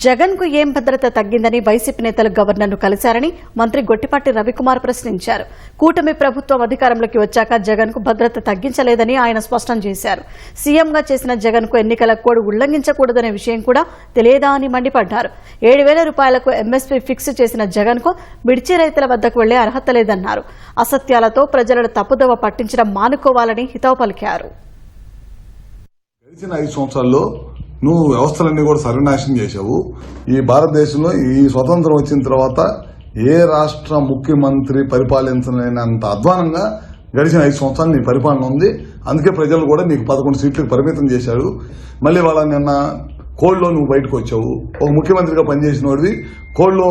జగన్కు ఏం భద్రత తగ్గిందని వైసీపీ నేతలు గవర్నర్ను కలిశారని మంత్రి గొట్టిపాటి రవికుమార్ ప్రశ్నించారు. కూటమి ప్రభుత్వం అధికారంలోకి వచ్చాక జగన్కు భద్రత తగ్గించలేదని ఆయన స్పష్టం చేశారు. సీఎంగా చేసిన జగన్కు ఎన్నికల కోడ్ ఉల్లంఘించకూడదనే విషయం కూడా తెలియదా అని మండిపడ్డారు. ఏడు వేల రూపాయలకు ఎంఎస్పీ ఫిక్స్ చేసిన జగన్కు మిర్చి రైతుల వద్దకు వెళ్ళే అర్హత లేదన్నారు. అసత్యాలతో ప్రజలను తప్పుదవ పట్టించడం మానుకోవాలని హితవు పలికారు. గడిచిన ఐదు సంవత్సరాల్లో నువ్వు వ్యవస్థలన్నీ కూడా సర్వనాశనం చేశావు. ఈ భారతదేశంలో ఈ స్వతంత్రం వచ్చిన తర్వాత ఏ రాష్ట్ర ముఖ్యమంత్రి పరిపాలించలేనంత అధ్వానంగా గడిచిన ఐదు సంవత్సరాలు నీ పరిపాలన ఉంది. అందుకే ప్రజలు కూడా నీకు పదకొండు సీట్లకు పరిమితం చేశారు. మళ్ళీ వాళ్ళ నిన్న కోడ్లో నువ్వు బయటకు వచ్చావు. ఒక ముఖ్యమంత్రిగా పనిచేసిన వాడివి కోడ్లో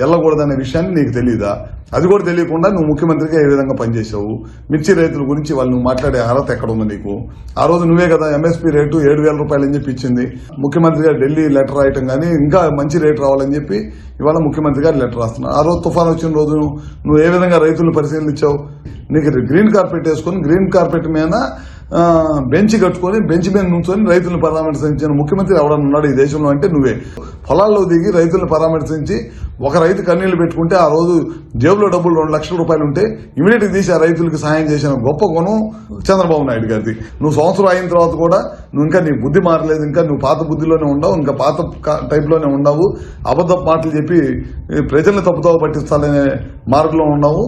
వెళ్ళకూడదనే విషయాన్ని నీకు తెలియదా అది కూడా తెలియకుండా నువ్వు ముఖ్యమంత్రిగా ఏ విధంగా పనిచేసావు మిర్చి రైతుల గురించి వాళ్ళు నువ్వు మాట్లాడే అర్హత ఎక్కడ ఉంది నీకు? ఆ రోజు నువ్వే కదా ఎంఎస్పీ రేటు ఏడు వేల రూపాయలు అని చెప్పి ఇచ్చింది. ముఖ్యమంత్రిగా ఢిల్లీ లెటర్ రాయటం కానీ ఇంకా మంచి రేటు రావాలని చెప్పి ఇవాళ ముఖ్యమంత్రి గారు లెటర్ రాస్తున్నారు ఆ రోజు తుఫాన్ వచ్చిన రోజు నువ్వు ఏ విధంగా రైతులను పరిశీలించావు నీకు గ్రీన్ కార్పెట్ వేసుకొని గ్రీన్ కార్పెట్ మీద బెంచ్ కట్టుకొని బెంచ్ మీద నుంచొని రైతులను పరామర్శించిన ముఖ్యమంత్రి ఎవడన్నా ఉన్నాడు ఈ దేశంలో అంటే నువ్వే. పొలాల్లో దిగి రైతులను పరామర్శించి ఒక రైతు కన్నీళ్ళు పెట్టుకుంటే ఆ రోజు జేబులో డబ్బులు రెండు లక్షల రూపాయలు ఉంటే ఇమీడియట్ తీసి ఆ రైతులకు సహాయం చేసిన గొప్ప గుణం చంద్రబాబు నాయుడు గారిది. నువ్వు సంవత్సరం అయిన తర్వాత కూడా నువ్వు ఇంకా నీ బుద్ధి మారలేదు ఇంకా నువ్వు పాత బుద్ధిలోనే ఉండవు ఇంకా పాత టైప్లోనే ఉండవు. అబద్ధ మాటలు చెప్పి ప్రజల్ని తప్పుతో పట్టిస్తాలనే మార్గంలో ఉన్నావు